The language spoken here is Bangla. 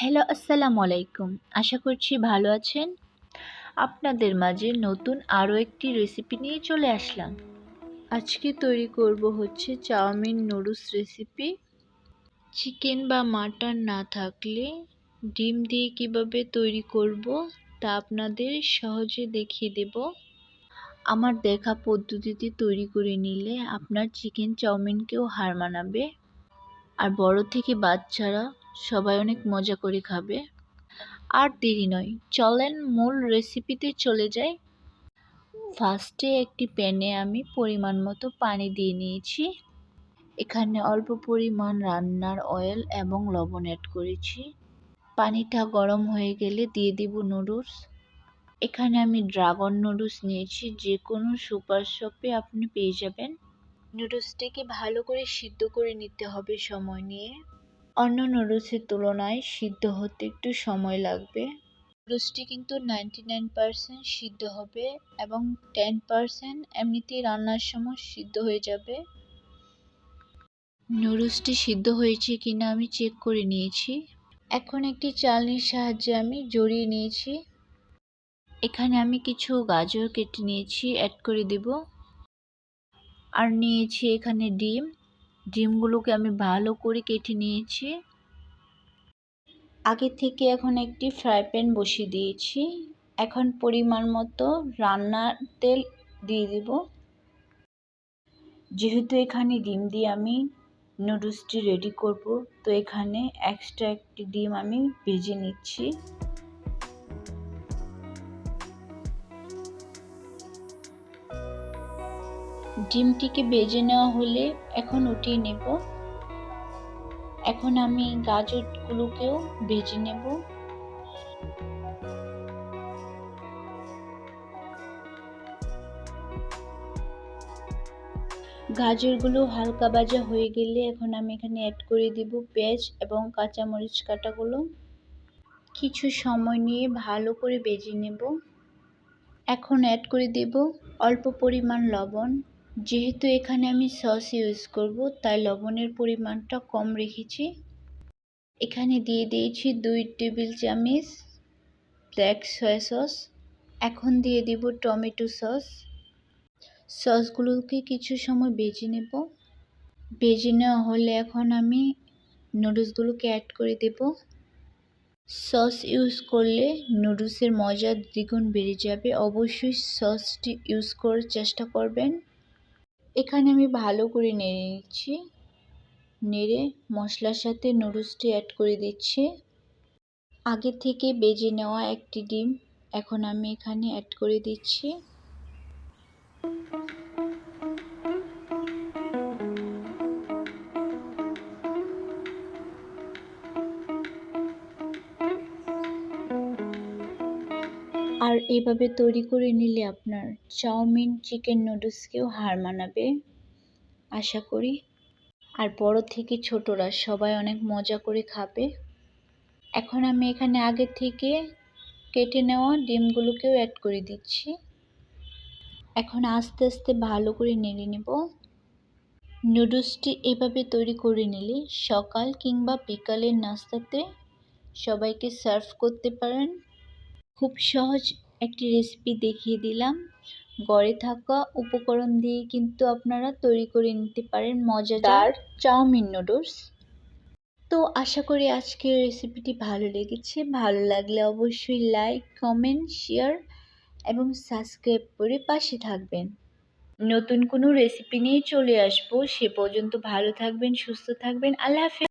হ্যালো, আসসালামু আলাইকুম। আশা করছি ভালো আছেন। আপনাদের মাঝে নতুন আরও একটি রেসিপি নিয়ে চলে আসলাম। আজকে তৈরি করব হচ্ছে chow mein noodles recipe chicken বা মাটন না থাকলে ডিম দিয়ে কীভাবে তৈরি করব তা আপনাদের সহজে দেখিয়ে দেব। আমার দেখা পদ্ধতিতে তৈরি করে নিলে আপনার চিকেন চাউমিনকেও হার মানাবে। আর বড় থেকে বাচ্চারা সবাই অনেক মজা করে খাবে। আর দেরি নয়, চলেন মূল রেসিপিতে চলে যাই। ফার্স্টে একটি প্যানে আমি পরিমাণ মতো পানি দিয়ে নিয়েছি। এখানে অল্প পরিমাণ রান্নার অয়েল এবং লবণ অ্যাড করেছি। পানিটা গরম হয়ে গেলে দিয়ে দিব নুডলস এখানে আমি ড্রাগন নুডলস নিয়েছি, যে কোনো সুপার শপে আপনি পেয়ে যাবেন। নুডলসটিকে ভালো করে সিদ্ধ করে নিতে হবে সময় নিয়ে। অন্য নুডলসের তুলনায় সিদ্ধ হতে একটু সময় লাগবে। নুডলসটি কিন্তু নাইনটি নাইন পারসেন্ট সিদ্ধ হবে এবং টেন পারসেন্ট এমনিতেই রান্নার সময় সিদ্ধ হয়ে যাবে। নুডলসটি সিদ্ধ হয়েছে কিনা আমি চেক করে নিয়েছি। এখন একটি চালনির সাহায্যে আমি জড়িয়ে নিয়েছি। এখানে আমি কিছু গাজর কেটে নিয়েছি অ্যাড করে দেব। আর নিয়েছি এখানে ডিম। ডিমগুলোকে আমি ভালো করে কেটে নিয়েছি। আগে থেকে এখন একটি ফ্রাই প্যান বসিয়ে দিয়েছি। এখন পরিমাণ মতো রান্নার তেল দিয়ে দেব। যেহেতু এখানে ডিম দিয়ে আমি নুডলসটি রেডি করব, তো এখানে এক্সট্রা একটি ডিম আমি ভেজে নিচ্ছি। ডিমটিকে বেজে নেওয়া হলে এখন উঠিয়ে নেব। এখন আমি গাজরগুলোকেও ভেজে নেব। গাজরগুলো হালকা ভাজা হয়ে গেলে এখন আমি এখানে অ্যাড করে দিব পেঁয়াজ এবং কাঁচামরিচ কাটাগুলো। কিছু সময় নিয়ে ভালো করে বেজে নেব। এখন অ্যাড করে দেব অল্প পরিমাণ লবণ। যেহেতু এখানে আমি সস ইউজ করব, তাই লবণের পরিমাণটা কম রেখেছি। এখানে দিয়ে দিয়েছি দুই টেবিল চামচ ব্ল্যাক সয়া সস এখন দিয়ে দিব টমেটো সস। সসগুলোকে কিছু সময় বেজে নেব। বেজে নেওয়া হলে এখন আমি নুডলসগুলোকে অ্যাড করে দেব। সস ইউজ করলে নুডলসের মজা দ্বিগুণ বেড়ে যাবে। অবশ্যই সসটি ইউজ করার চেষ্টা করবেন। এখানে আমি ভালো করে নেড়ে নিচ্ছি। নেড়ে মশলার সাথে নুডলসটি অ্যাড করে দিচ্ছি। আগে থেকে বেজে নেওয়া একটি ডিম এখন আমি এখানে অ্যাড করে দিচ্ছি। আর এভাবে তৈরি করে নিলে আপনার চাউমিন, চিকেন নুডলসকেও হার মানাবে। আশা করি। আর বড় থেকে ছোটরা সবাই অনেক মজা করে খাবে। এখন আমি এখানে আগে থেকে কেটে নেওয়া ডিমগুলোকেও অ্যাড করে দিচ্ছি। এখন আস্তে আস্তে ভালো করে নেড়ে নেব। নুডলসটি এভাবে তৈরি করে নিলে সকাল কিংবা বিকালের নাস্তাতে সবাইকে সার্ভ করতে পারেন। খুব সহজ একটি রেসিপি দেখিয়ে দিলাম। গড়ে থাকা উপকরণ দিয়ে কিন্তু আপনারা তৈরি করে নিতে পারেন মজাদার চাউমিন নুডলস তো আশা করি আজকের রেসিপিটি ভালো লেগেছে। ভালো লাগলে অবশ্যই লাইক কমেন্ট শেয়ার এবং সাবস্ক্রাইব করে পাশে থাকবেন। নতুন কোনো রেসিপি নিয়ে চলে আসব। সে পর্যন্ত ভালো থাকবেন সুস্থ থাকবেন। আল্লাহ হাফিজ।